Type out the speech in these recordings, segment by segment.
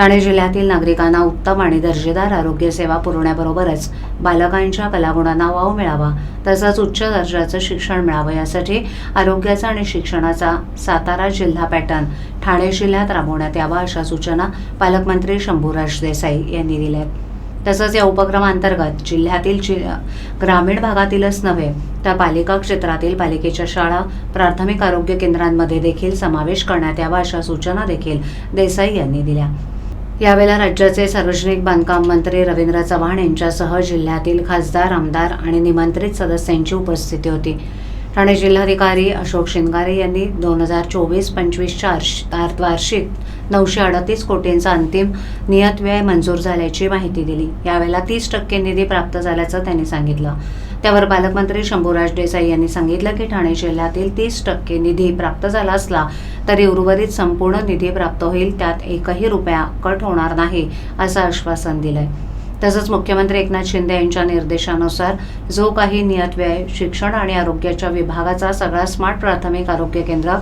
ठाणे जिल्ह्यातील नागरिकांना उत्तम आणि दर्जेदार आरोग्य सेवा पुरवण्याबरोबरच बालकांच्या कलागुणांना वाव मिळावा तसंच उच्च दर्जाचं शिक्षण मिळावं यासाठी आरोग्याचा आणि शिक्षणाचा सातारा जिल्हा पॅटर्न ठाणे जिल्ह्यात राबवण्यात यावा अशा सूचना पालकमंत्री शंभूराज देसाई यांनी दिल्या आहेत तसंच या उपक्रमांतर्गत जिल्ह्यातील जि ग्रामीण भागातीलच नव्हे तर पालिका क्षेत्रातील पालिकेच्या शाळा प्राथमिक आरोग्य केंद्रांमध्ये देखील समावेश करण्यात यावा अशा सूचना देखील देसाई यांनी दिल्या. यावेळेला राज्याचे सार्वजनिक बांधकाम मंत्री रवींद्र चव्हाण यांच्यासह जिल्ह्यातील खासदार आमदार आणि निमंत्रित सदस्यांची उपस्थिती होती. ठाणे जिल्हाधिकारी अशोक शिंगारे यांनी दोन हजार चोवीस पंचवीसच्या अर्श- वार्षिक नऊशे अडतीस कोटींचा अंतिम नियत व्यय मंजूर झाल्याची माहिती दिली. यावेळेला तीस टक्के निधी प्राप्त झाल्याचं त्यांनी सांगितलं. त्यावर पालकमंत्री शंभूराज देसाई यांनी सांगितलं की ठाणे जिल्ह्यातील तीस टक्के निधी प्राप्त झाला असला तरी उर्वरित संपूर्ण निधी प्राप्त होईल त्यात एकही रुपया कट होणार नाही असं आश्वासन दिलंय. तसंच मुख्यमंत्री एकनाथ शिंदे यांच्या निर्देशानुसार जो काही नियत व्यय शिक्षण आणि आरोग्याच्या विभागाचा सगळा स्मार्ट प्राथमिक आरोग्य केंद्र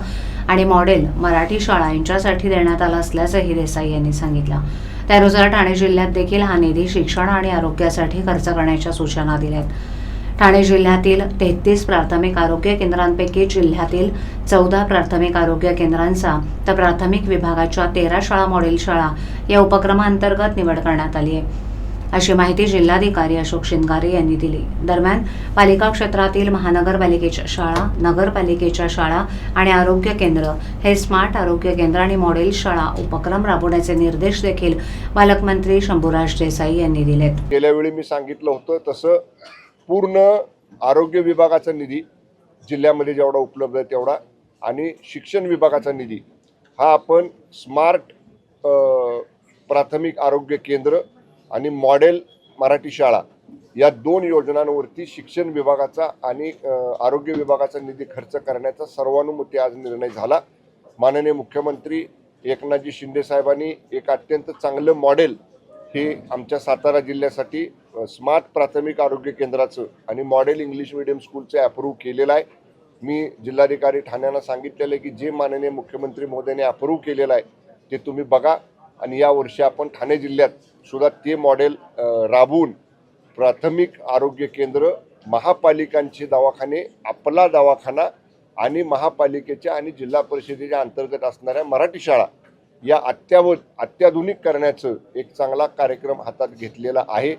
आणि मॉडेल मराठी शाळा यांच्यासाठी देण्यात आला असल्याचंही देसाई यांनी सांगितलं. त्यानुसार ठाणे जिल्ह्यात देखील हा निधी शिक्षण आणि आरोग्यासाठी खर्च करण्याच्या सूचना दिल्यात. ठाणे जिल्ह्यातील तेहतीस प्राथमिक आरोग्य केंद्रांपैकी जिल्ह्यातील चौदा प्राथमिक आरोग्य केंद्रांचा तर प्राथमिक विभागाच्या तेरा शाळा मॉडेल शाळा या उपक्रमांतर्गत निवड करण्यात आली आहे. अशी माहिती जिल्हाधिकारी अशोक शिंगारे यांनी दिली. दरम्यान पालिका क्षेत्रातील महानगरपालिकेच्या शाळा नगरपालिकेच्या शाळा आणि आरोग्य केंद्र हे स्मार्ट आरोग्य केंद्र आणि मॉडेल शाळा उपक्रम राबवण्याचे निर्देश देखील पालकमंत्री शंभूराज देसाई यांनी दिलेत. गेल्या वेळी मी सांगितलं होतं तसं पूर्ण आरोग्य विभागाचा निधी जिल्ह्यामध्ये जेवढा उपलब्ध आहे तेवढा आणि शिक्षण विभागाचा निधी हा आपण स्मार्ट प्राथमिक आरोग्य केंद्र आणि मॉडेल मराठी शाळा या दोन योजनांवरती शिक्षण विभागाचा आणि आरोग्य विभागाचा निधी खर्च करण्याचा सर्वानुमते आज निर्णय झाला. माननीय मुख्यमंत्री एकनाथजी शिंदे साहेबांनी एक अत्यंत चांगलं मॉडेल हे आमच्या सातारा जिल्ह्यासाठी स्मार्ट प्राथमिक आरोग्य केंद्राचं आणि मॉडेल इंग्लिश मिडियम स्कूलचं अप्रूव्ह केलेलं आहे. मी जिल्हाधिकारी ठाण्याला सांगितलेलं आहे की जे माननीय मुख्यमंत्री महोदयाने अप्रूव्ह केलेलं आहे ते तुम्ही बघा. आणि या वर्षी आपण ठाणे जिल्ह्यात सुद्धा ते मॉडेल राबवून प्राथमिक आरोग्य केंद्र महापालिकांचे दवाखाने आपला दवाखाना आणि महापालिकेच्या आणि जिल्हा परिषदेच्या अंतर्गत असणाऱ्या मराठी शाळा या अत्याव अत्याधुनिक करण्याचं एक चांगला कार्यक्रम हातात घेतलेला आहे.